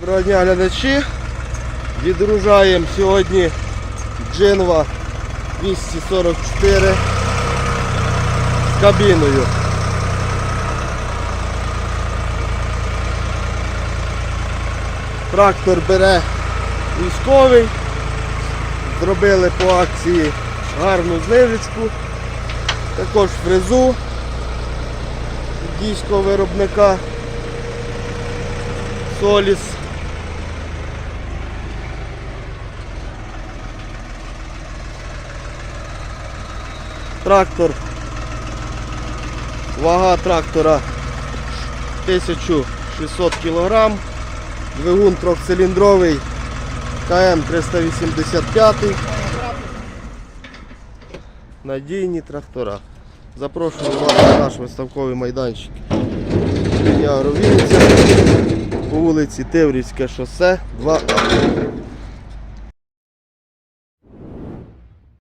Доброго дня глядачі. Відгружаємо сьогодні Джинва 244 з кабіною. Трактор бере військовий. Зробили по акції гарну знижечку. Також фрезу дійського виробника Соліс. Трактор. Вага трактора 1600 кг. Двигун трьохциліндровий КМ 385. Надійні трактора. Запрошую вас на наш виставковий майданчик. Я Ровінця по вулиці Теврівське шосе 2А.